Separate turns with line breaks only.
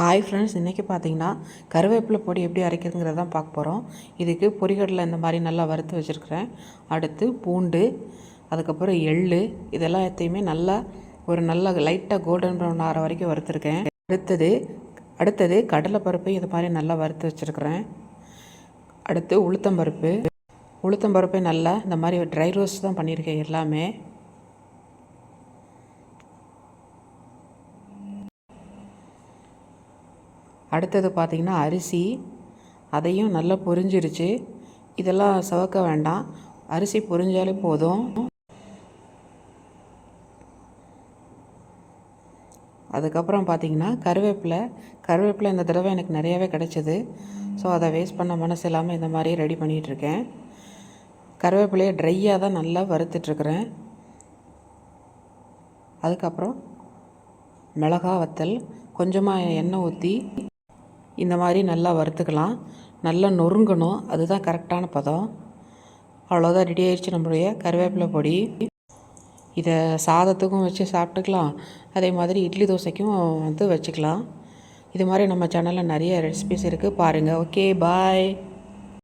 Hi friends இன்றைக்கி பார்த்தீங்கன்னா கருவேப்பிலை பொடி எப்படி அரைக்கிறதுங்கிறத தான் பார்க்க போகிறோம் இதுக்கு பொறிகடலை இந்த மாதிரி நல்லா வறுத்து வச்சுருக்கிறேன். அடுத்து பூண்டு அதுக்கப்புறம் எள் இதெல்லாம் எத்தையுமே நல்லா ஒரு நல்ல லைட்டாக கோல்டன் ப்ரௌன் ஆகிற வரைக்கும் வறுத்துருக்கேன். அடுத்தது அடுத்தது கடலைப்பருப்பு இது மாதிரி நல்லா வறுத்து வச்சுருக்கிறேன். அடுத்து உளுத்தம்பருப்பு. உளுத்தம்பருப்பை நல்லா இந்த மாதிரி ட்ரை ரோஸ்ட் தான் பண்ணியிருக்கேன் எல்லாமே. அடுத்தது பார்த்திங்கன்னா அரிசி. அதையும் நல்லா பொரிஞ்சிருச்சு. இதெல்லாம் சவக்க வேண்டாம். அரிசி பொரிஞ்சாலே போதும். அதுக்கப்புறம் பார்த்திங்கன்னா கருவேப்பிலை. கருவேப்பிலை இந்த தடவை எனக்கு நிறையாவே கிடச்சிது. ஸோ அதை வேஸ்ட் பண்ண மனசு இல்லாமல் இந்த மாதிரி ரெடி பண்ணிகிட்ருக்கேன். கருவேப்பிலையை ட்ரையாக தான் நல்லா வறுத்துட்ருக்குறேன். அதுக்கப்புறம் மிளகா வத்தல். கொஞ்சமாக எண்ணெய் ஊற்றி இந்த மாதிரி நல்லா வறுத்துக்கலாம். நல்லா நொறுங்கணும். அதுதான் கரெக்டான பதம். அவ்வளோதான் ரெடி ஆயிடுச்சு நம்மளுடைய கருவேப்பிலை பொடி. இதை சாதத்துக்கும் வச்சு சாப்பிட்டுக்கலாம். அதே மாதிரி இட்லி தோசைக்கும் வந்து வச்சுக்கலாம். இது மாதிரி நம்ம சேனலில் நிறைய ரெசிபிஸ் இருக்குது பாருங்கள் ஓகே பாய்